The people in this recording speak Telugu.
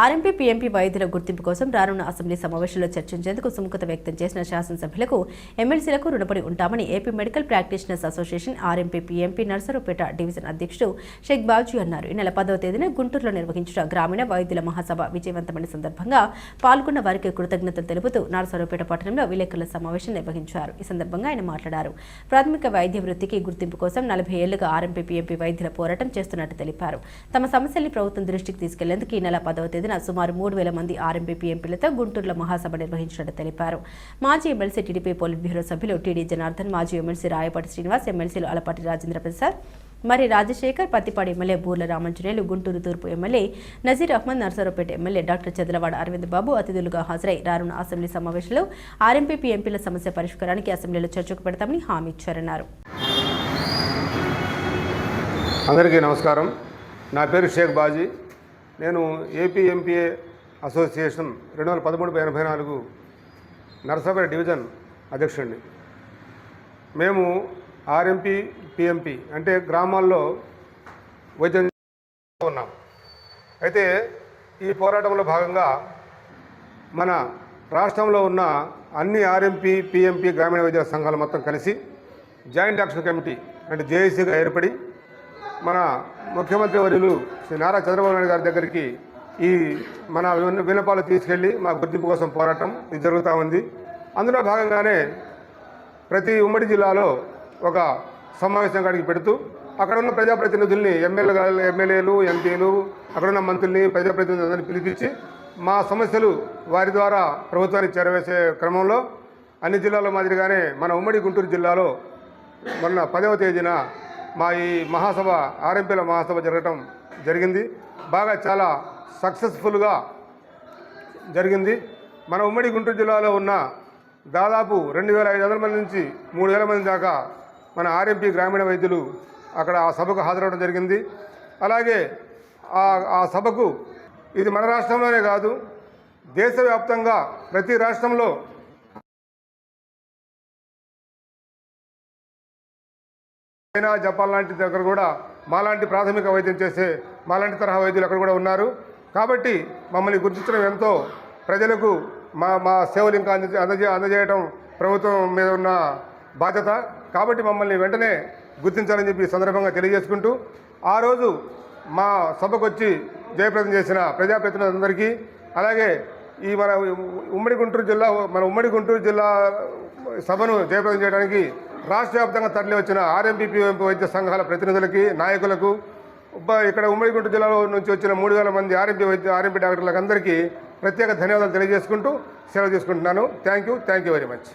ఆర్ఎంపీ పీఎంపీ వైద్యుల గుర్తింపు కోసం రానున్న అసెంబ్లీ సమావేశంలో చర్చించేందుకు సుముఖత వ్యక్తం చేసిన శాసనసభ్యులకు ఎమ్మెల్సీలకు రుణపడి ఉంటామని AP medical practitioners association RMP PMP Narasaraopet division అధ్యక్షుడు షేక్ బాజీ అన్నారు. ఈ నెల పదవ తేదీన గుంటూరులో నిర్వహించిన గ్రామీణ వైద్యుల మహాసభ విజయవంతమైన సందర్భంగా పాల్గొన్న వారికి కృతజ్ఞతలు తెలుపుతూ నర్సరావుపేట పట్టణంలో విలేకరుల సమావేశం నిర్వహించారు. ఈ సందర్భంగా ఆయన మాట్లాడారు. ప్రాథమిక వైద్య వృత్తికి గుర్తింపు కోసం నలభై ఏళ్ళుగా ఆర్ఎంపీ పీఎంపీ వైద్యుల పోరాటం చేస్తున్నట్టు తెలిపారు. తమ సమస్యల్ని ప్రభుత్వం దృష్టికి తీసుకెళ్ళేందుకు ఈ నెల పదవ తేదీ తేదీన సుమారు మూడు వేల మంది ఆర్ఎంపీపీ ఎంపీలతో గుంటూరులో మహాసభ నిర్వహించినట్టు తెలిపారు. మాజీ ఎమ్మెల్సీ టీడీపీ పోలిట్ బ్యూరో సభ్యులు టీడీ జనార్దన్ మాజీ ఎమ్మెల్సీ రాయపాటి శ్రీనివాస్ ఎమ్మెల్సీలు అలపాటి రాజేంద్ర ప్రసాద్ మరి రాజశేఖర్ పత్తిపాడు ఎమ్మెల్యే బూర్ల రామంజనేయులు గుంటూరు తూర్పు MLA Nazeer Ahmed Narasaraopet MLA doctor Chadalavada Aravind Babu అతిథులుగా హాజరై రానున్న అసెంబ్లీ సమావేశంలో ఆర్ఎంపీపీ ఎంపీల సమస్య పరిష్కారానికి అసెంబ్లీలో చర్చకు పెడతామని హామీ ఇచ్చారన్నారు. అందరికీ నమస్కారం. నా పేరు షేక్ బాజీ. నేను ఏపీ ఎంపీఏ అసోసియేషన్ రెండు వందల పదమూడు ఎనభై నాలుగు నరసాపేట డివిజన్ అధ్యక్షుడిని. మేము ఆర్ఎంపీ పిఎంపి అంటే గ్రామాల్లో వైద్యం ఉన్నాం. అయితే ఈ పోరాటంలో భాగంగా మన రాష్ట్రంలో ఉన్న అన్ని ఆర్ఎంపీ పిఎంపీ గ్రామీణ వైద్య సంఘాలు మొత్తం కలిసి జాయింట్ యాక్షన్ కమిటీ అంటే జేఏసీగా ఏర్పడి మన ముఖ్యమంత్రి వర్యులు శ్రీ నారా చంద్రబాబు నాయుడు గారి దగ్గరికి ఈ మన వినపాలు విన్నపాలు తీసుకెళ్ళి మా గుర్తింపు కోసం పోరాటం ఇది జరుగుతూ ఉంది. అందులో భాగంగానే ప్రతి ఉమ్మడి జిల్లాలో ఒక సమావేశం కాడికి పెడుతూ అక్కడ ఉన్న ప్రజాప్రతినిధుల్ని ఎమ్మెల్యే ఎమ్మెల్యేలు ఎంపీలు అక్కడ ఉన్న మంత్రుల్ని ప్రజాప్రతినిధులందరినీ పిలిపించి మా సమస్యలు వారి ద్వారా ప్రభుత్వానికి చేరవేసే క్రమంలో అన్ని జిల్లాల మాదిరిగానే మన ఉమ్మడి గుంటూరు జిల్లాలో మొన్న పదవ తేదీన మా ఈ మహాసభ ఆర్ఎంపీల మహాసభ జరగటం జరిగింది. బాగా చాలా సక్సెస్ఫుల్గా జరిగింది. మన ఉమ్మడి గుంటూరు జిల్లాలో ఉన్న దాదాపు రెండు వేల ఐదు వందల మంది నుంచి మూడు వేల మంది దాకా మన ఆర్ఎంపీ గ్రామీణ వైద్యులు అక్కడ ఆ సభకు హాజరవడం జరిగింది. అలాగే ఆ సభకు ఇది మన రాష్ట్రంలోనే కాదు దేశవ్యాప్తంగా ప్రతి రాష్ట్రంలో చైనా జపాన్ లాంటి దగ్గర కూడా మాలాంటి ప్రాథమిక వైద్యం చేసే మాలాంటి తరహా వైద్యులు అక్కడ కూడా ఉన్నారు. కాబట్టి మమ్మల్ని గుర్తించడం ఎంతో ప్రజలకు మా మా సేవలు ఇంకా అందజే అందజే అందజేయడం ప్రభుత్వం మీద ఉన్న బాధ్యత. కాబట్టి మమ్మల్ని వెంటనే గుర్తించాలని చెప్పి సందర్భంగా తెలియజేసుకుంటూ ఆ రోజు మా సభకు వచ్చి జయప్రదం చేసిన ప్రజాప్రతినిధులందరికీ అలాగే ఈ మన ఉమ్మడి గుంటూరు జిల్లా మన ఉమ్మడి గుంటూరు జిల్లా సభను జయప్రదం చేయడానికి రాష్ట్ర వ్యాప్తంగా తరలి వచ్చిన ఆర్ఎంపీపీ వైద్య సంఘాల ప్రతినిధులకి నాయకులకు ఇక్కడ ఉమ్మడి గుంటూరు జిల్లాలో నుంచి వచ్చిన మూడు వేల మంది ఆర్ఎంపీ వైద్య ఆర్ఎంపీ డాక్టర్లకు అందరికీ ప్రత్యేక ధన్యవాదాలు తెలియజేసుకుంటూ సెలవు తీసుకుంటున్నాను. Thank you thank you very much